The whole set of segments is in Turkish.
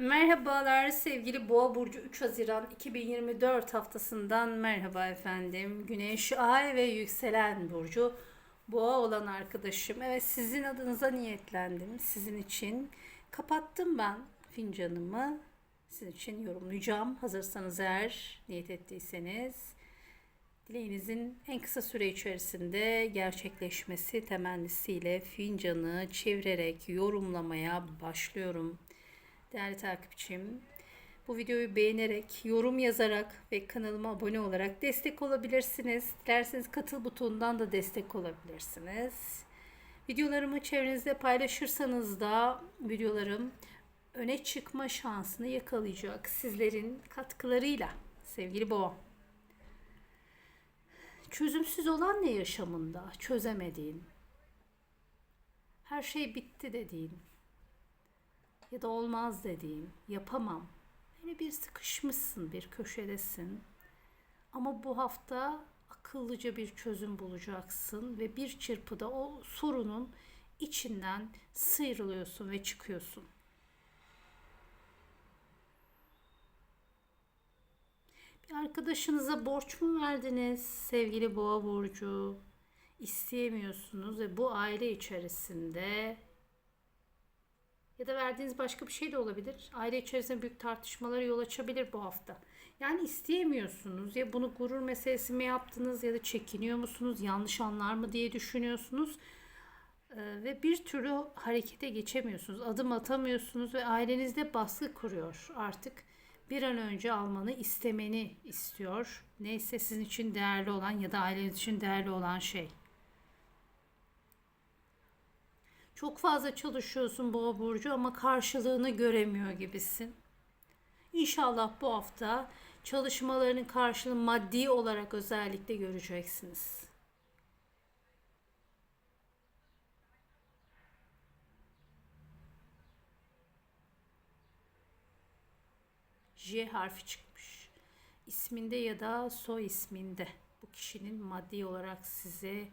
Merhabalar sevgili Boğa burcu 3 Haziran 2024 haftasından merhaba efendim. Güneş, Ay ve yükselen burcu Boğa olan arkadaşım. Evet sizin adınıza niyetlendim. Sizin için kapattım ben fincanımı. Sizin için yorumlayacağım. Hazırsanız eğer niyet ettiyseniz dileğinizin en kısa süre içerisinde gerçekleşmesi temennisiyle fincanı çevirerek yorumlamaya başlıyorum. Değerli takipçim, bu videoyu beğenerek, yorum yazarak ve kanalıma abone olarak destek olabilirsiniz. Dilerseniz katıl butonundan da destek olabilirsiniz. Videolarımı çevrenizde paylaşırsanız da videolarım öne çıkma şansını yakalayacak sizlerin katkılarıyla sevgili boğa. Çözümsüz olan ne yaşamında? Çözemediğin. Her şey bitti dediğin ya da olmaz dediğin, yapamam. Hani bir sıkışmışsın, bir köşedesin. Ama bu hafta akıllıca bir çözüm bulacaksın ve bir çırpıda o sorunun içinden sıyrılıyorsun ve çıkıyorsun. Bir arkadaşınıza borç mu verdiniz sevgili boğa burcu? İsteyemiyorsunuz ve bu aile içerisinde ya da verdiğiniz başka bir şey de olabilir. Aile içerisinde büyük tartışmalara yol açabilir bu hafta. Yani isteyemiyorsunuz ya bunu gurur meselesi mi yaptınız ya da çekiniyor musunuz? Yanlış anlar mı diye düşünüyorsunuz. Ee, ve bir türlü harekete geçemiyorsunuz. Adım atamıyorsunuz ve ailenizde baskı kuruyor. Artık bir an önce almanı istemeni istiyor. Neyse sizin için değerli olan ya da aileniz için değerli olan şey. Çok fazla çalışıyorsun boğa burcu ama karşılığını göremiyor gibisin. İnşallah bu hafta çalışmalarının karşılığını maddi olarak özellikle göreceksiniz. J harfi çıkmış. İsminde ya da soy isminde bu kişinin maddi olarak size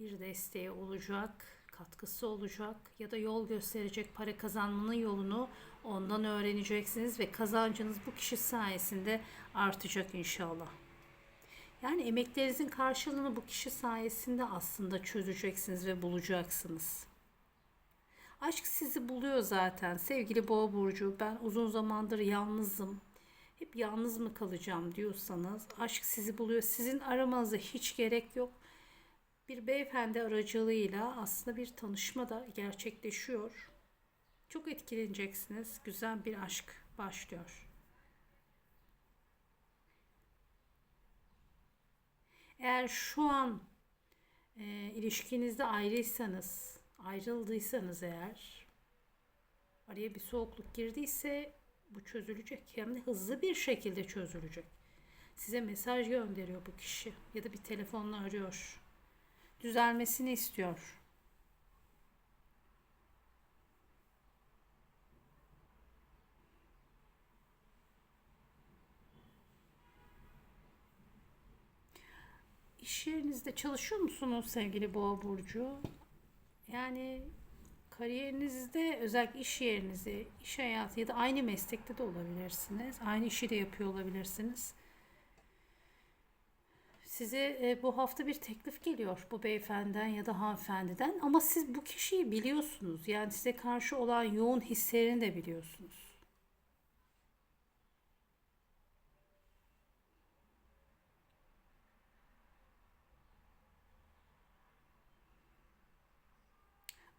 bir desteği olacak katkısı olacak ya da yol gösterecek para kazanmanın yolunu ondan öğreneceksiniz ve kazancınız bu kişi sayesinde artacak inşallah. Yani emeklerinizin karşılığını bu kişi sayesinde aslında çözeceksiniz ve bulacaksınız. Aşk sizi buluyor zaten. Sevgili Boğa burcu, ben uzun zamandır yalnızım. Hep yalnız mı kalacağım diyorsanız aşk sizi buluyor. Sizin aramanıza hiç gerek yok bir beyefendi aracılığıyla aslında bir tanışma da gerçekleşiyor. Çok etkileneceksiniz. Güzel bir aşk başlıyor. Eğer şu an e, ilişkinizde ayrıysanız, ayrıldıysanız eğer, araya bir soğukluk girdiyse bu çözülecek. Hem de hızlı bir şekilde çözülecek. Size mesaj gönderiyor bu kişi ya da bir telefonla arıyor düzelmesini istiyor. İş yerinizde çalışıyor musunuz sevgili Boğa burcu? Yani kariyerinizde özellikle iş yerinizde, iş hayatı ya da aynı meslekte de olabilirsiniz. Aynı işi de yapıyor olabilirsiniz. Size e, bu hafta bir teklif geliyor bu beyefendiden ya da hanımefendiden ama siz bu kişiyi biliyorsunuz. Yani size karşı olan yoğun hislerini de biliyorsunuz.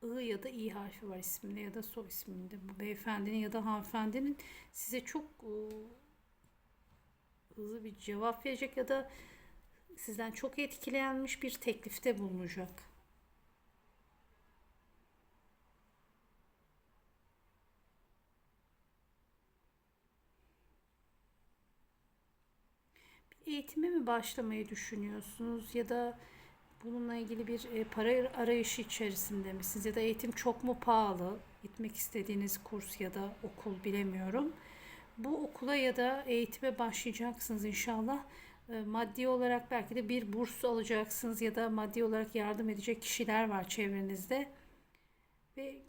I ya da İ harfi var isminde ya da soy isminde. Bu beyefendinin ya da hanımefendinin size çok e, hızlı bir cevap verecek ya da sizden çok etkilenmiş bir teklifte bulunacak. Bir eğitime mi başlamayı düşünüyorsunuz ya da bununla ilgili bir e, para arayışı içerisinde misiniz ya da eğitim çok mu pahalı? Gitmek istediğiniz kurs ya da okul bilemiyorum. Bu okula ya da eğitime başlayacaksınız inşallah. Ee, maddi olarak belki de bir burs alacaksınız ya da maddi olarak yardım edecek kişiler var çevrenizde. Ve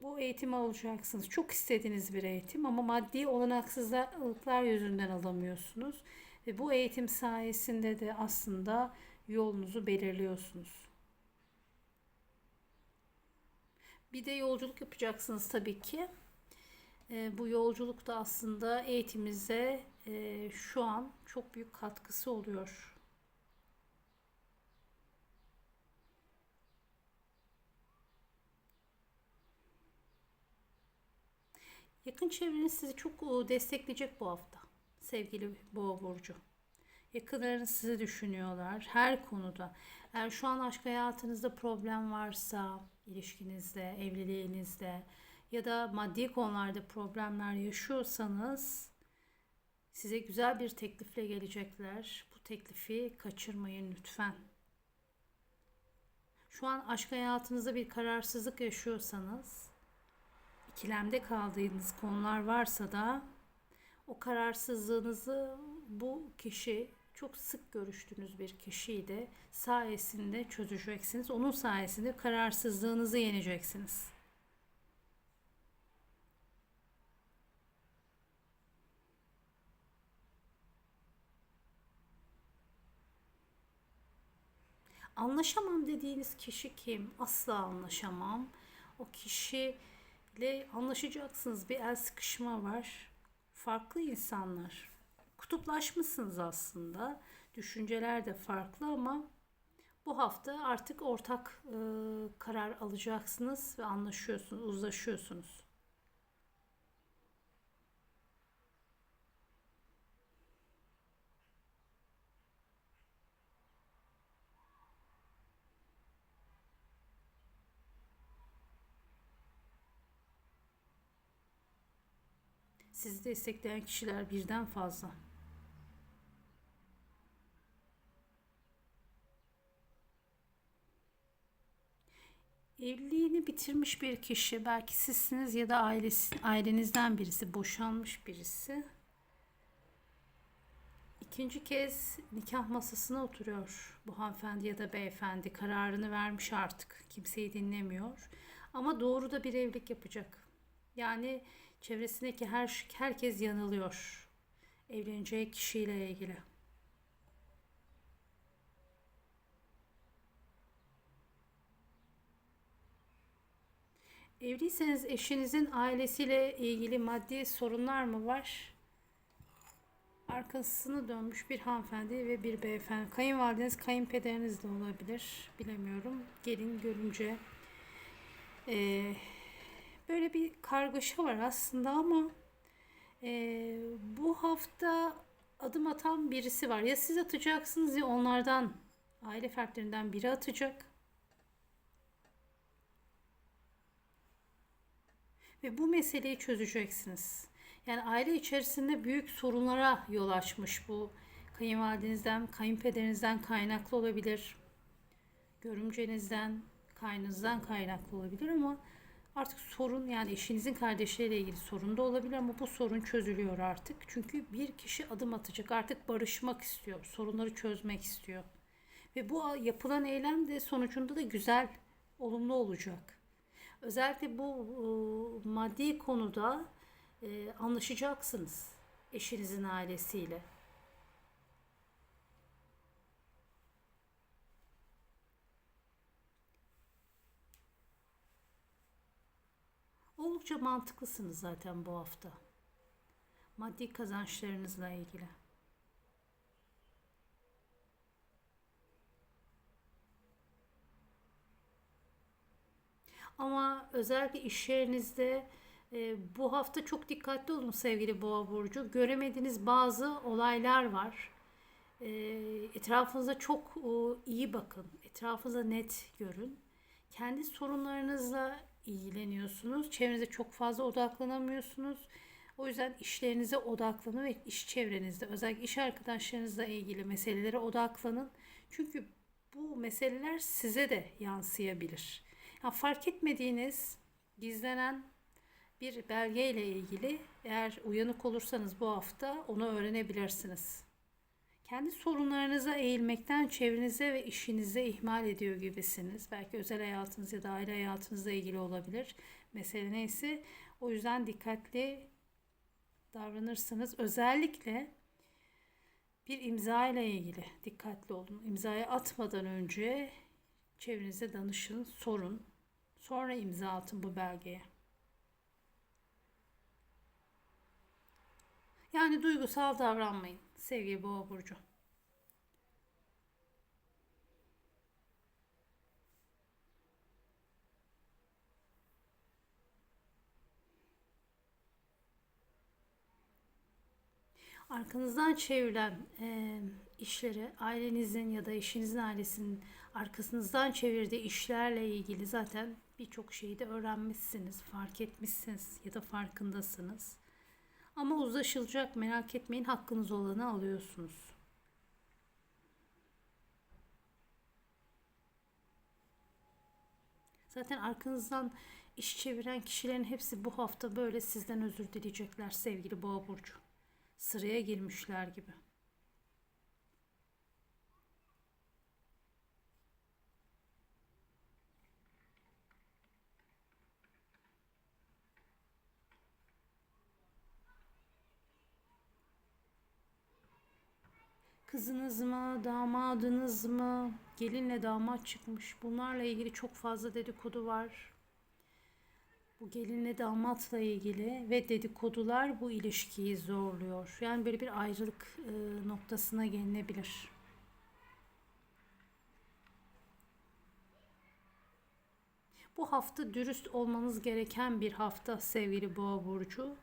bu eğitimi alacaksınız. Çok istediğiniz bir eğitim ama maddi olanaksızlıklar yüzünden alamıyorsunuz. Ve bu eğitim sayesinde de aslında yolunuzu belirliyorsunuz. Bir de yolculuk yapacaksınız tabii ki. E, bu yolculuk da aslında eğitimimize e, şu an çok büyük katkısı oluyor. Yakın çevreniz sizi çok destekleyecek bu hafta. Sevgili Boğa burcu. Yakınlarınız sizi düşünüyorlar her konuda. Eğer şu an aşk hayatınızda problem varsa, ilişkinizde, evliliğinizde ya da maddi konularda problemler yaşıyorsanız size güzel bir teklifle gelecekler. Bu teklifi kaçırmayın lütfen. Şu an aşk hayatınızda bir kararsızlık yaşıyorsanız, ikilemde kaldığınız konular varsa da o kararsızlığınızı bu kişi çok sık görüştüğünüz bir kişiydi sayesinde çözeceksiniz. Onun sayesinde kararsızlığınızı yeneceksiniz. Anlaşamam dediğiniz kişi kim? Asla anlaşamam. O kişiyle anlaşacaksınız. Bir el sıkışma var. Farklı insanlar. Kutuplaşmışsınız aslında. Düşünceler de farklı ama bu hafta artık ortak e, karar alacaksınız ve anlaşıyorsunuz, uzlaşıyorsunuz. Sizi destekleyen kişiler birden fazla. Evliliğini bitirmiş bir kişi, belki sizsiniz ya da ailesi, ailenizden birisi, boşanmış birisi. İkinci kez nikah masasına oturuyor bu hanımefendi ya da beyefendi. Kararını vermiş artık. Kimseyi dinlemiyor. Ama doğru da bir evlilik yapacak. Yani çevresindeki her herkes yanılıyor. Evleneceği kişiyle ilgili. Evliyseniz eşinizin ailesiyle ilgili maddi sorunlar mı var? Arkasını dönmüş bir hanımefendi ve bir beyefendi. Kayınvalideniz, kayınpederiniz de olabilir. Bilemiyorum. Gelin görünce. Ee, böyle bir kargaşa var aslında ama e, bu hafta adım atan birisi var. Ya siz atacaksınız ya onlardan aile fertlerinden biri atacak. Ve bu meseleyi çözeceksiniz. Yani aile içerisinde büyük sorunlara yol açmış bu. Kayınvalidenizden, kayınpederinizden kaynaklı olabilir. Görümcenizden, kaynınızdan kaynaklı olabilir ama artık sorun yani eşinizin kardeşleriyle ilgili sorun da olabilir ama bu sorun çözülüyor artık. Çünkü bir kişi adım atacak artık barışmak istiyor, sorunları çözmek istiyor. Ve bu yapılan eylem de sonucunda da güzel, olumlu olacak. Özellikle bu e, maddi konuda anlaşacaksınız eşinizin ailesiyle. Oldukça mantıklısınız zaten bu hafta. Maddi kazançlarınızla ilgili. Ama özellikle iş yerinizde e, bu hafta çok dikkatli olun sevgili Boğa burcu. Göremediğiniz bazı olaylar var. E, etrafınıza çok e, iyi bakın. Etrafınıza net görün. Kendi sorunlarınızla ilgileniyorsunuz. Çevrenize çok fazla odaklanamıyorsunuz. O yüzden işlerinize odaklanın ve iş çevrenizde özellikle iş arkadaşlarınızla ilgili meselelere odaklanın. Çünkü bu meseleler size de yansıyabilir. Ya fark etmediğiniz gizlenen bir belge ile ilgili eğer uyanık olursanız bu hafta onu öğrenebilirsiniz. Kendi sorunlarınıza eğilmekten çevrenize ve işinize ihmal ediyor gibisiniz. Belki özel hayatınız ya da aile hayatınızla ilgili olabilir. mesele neyse. O yüzden dikkatli davranırsanız özellikle bir imza ile ilgili dikkatli olun. İmzayı atmadan önce çevrenize danışın, sorun. Sonra imza atın bu belgeye. Yani duygusal davranmayın sevgili boğa burcu. Arkanızdan çevrilen e, işleri ailenizin ya da eşinizin ailesinin arkasınızdan çevirdiği işlerle ilgili zaten birçok şeyi de öğrenmişsiniz, fark etmişsiniz ya da farkındasınız. Ama uzlaşılacak merak etmeyin hakkınız olanı alıyorsunuz. Zaten arkanızdan iş çeviren kişilerin hepsi bu hafta böyle sizden özür dileyecekler sevgili Boğa burcu. Sıraya girmişler gibi. Kızınız mı, damadınız mı, gelinle damat çıkmış. Bunlarla ilgili çok fazla dedikodu var. Bu gelinle damatla ilgili ve dedikodular bu ilişkiyi zorluyor. Yani böyle bir ayrılık e, noktasına gelinebilir. Bu hafta dürüst olmanız gereken bir hafta sevgili Boğa burcu.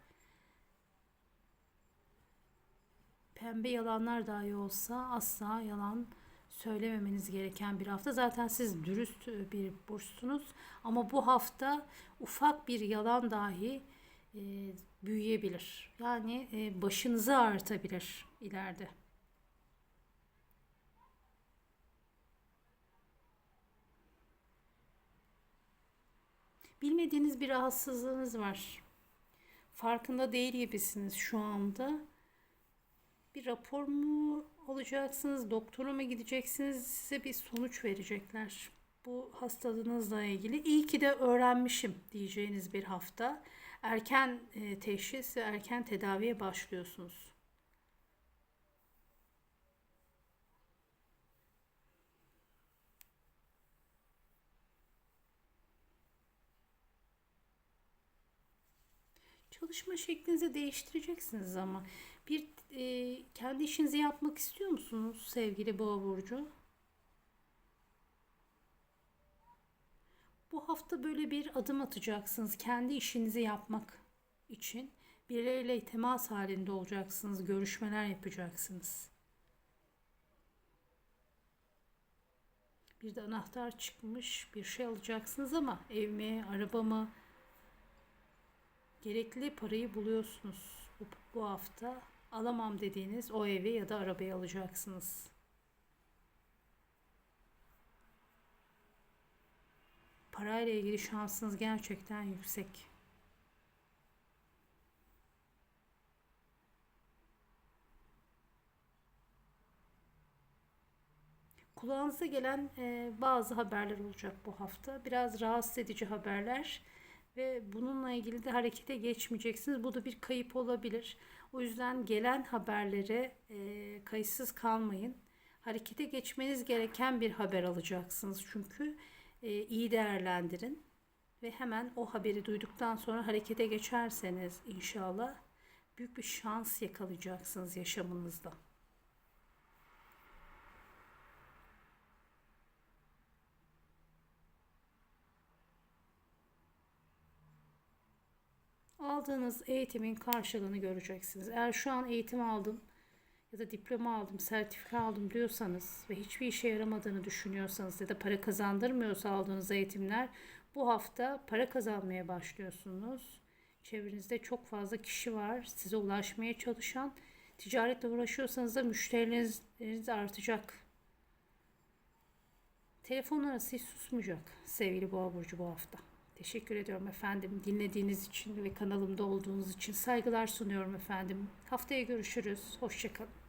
Pembe yalanlar dahi olsa asla yalan söylememeniz gereken bir hafta. Zaten siz dürüst bir burçsunuz ama bu hafta ufak bir yalan dahi e, büyüyebilir. Yani e, başınızı artabilir ileride. Bilmediğiniz bir rahatsızlığınız var. Farkında değil gibisiniz şu anda. Bir rapor mu olacaksınız, doktora mı gideceksiniz, size bir sonuç verecekler. Bu hastalığınızla ilgili. İyi ki de öğrenmişim diyeceğiniz bir hafta. Erken e, teşhis ve erken tedaviye başlıyorsunuz. Çalışma şeklinizi değiştireceksiniz ama bir e, kendi işinizi yapmak istiyor musunuz sevgili Boğa burcu? Bu hafta böyle bir adım atacaksınız kendi işinizi yapmak için. Birileriyle temas halinde olacaksınız, görüşmeler yapacaksınız. Bir de anahtar çıkmış, bir şey alacaksınız ama ev mi, araba mı? Gerekli parayı buluyorsunuz bu, bu hafta alamam dediğiniz o evi ya da arabayı alacaksınız. Parayla ilgili şansınız gerçekten yüksek. Kulağınıza gelen e, bazı haberler olacak bu hafta. Biraz rahatsız edici haberler ve bununla ilgili de harekete geçmeyeceksiniz. Bu da bir kayıp olabilir. O yüzden gelen haberlere e, kayıtsız kalmayın. Harekete geçmeniz gereken bir haber alacaksınız çünkü e, iyi değerlendirin ve hemen o haberi duyduktan sonra harekete geçerseniz inşallah büyük bir şans yakalayacaksınız yaşamınızda. Aldığınız eğitimin karşılığını göreceksiniz. Eğer şu an eğitim aldım ya da diploma aldım, sertifika aldım diyorsanız ve hiçbir işe yaramadığını düşünüyorsanız ya da para kazandırmıyorsa aldığınız eğitimler bu hafta para kazanmaya başlıyorsunuz. Çevrenizde çok fazla kişi var size ulaşmaya çalışan. Ticaretle uğraşıyorsanız da müşterileriniz artacak. Telefon arası hiç susmayacak sevgili boğa burcu bu hafta. Teşekkür ediyorum efendim dinlediğiniz için ve kanalımda olduğunuz için saygılar sunuyorum efendim. Haftaya görüşürüz. Hoşçakalın.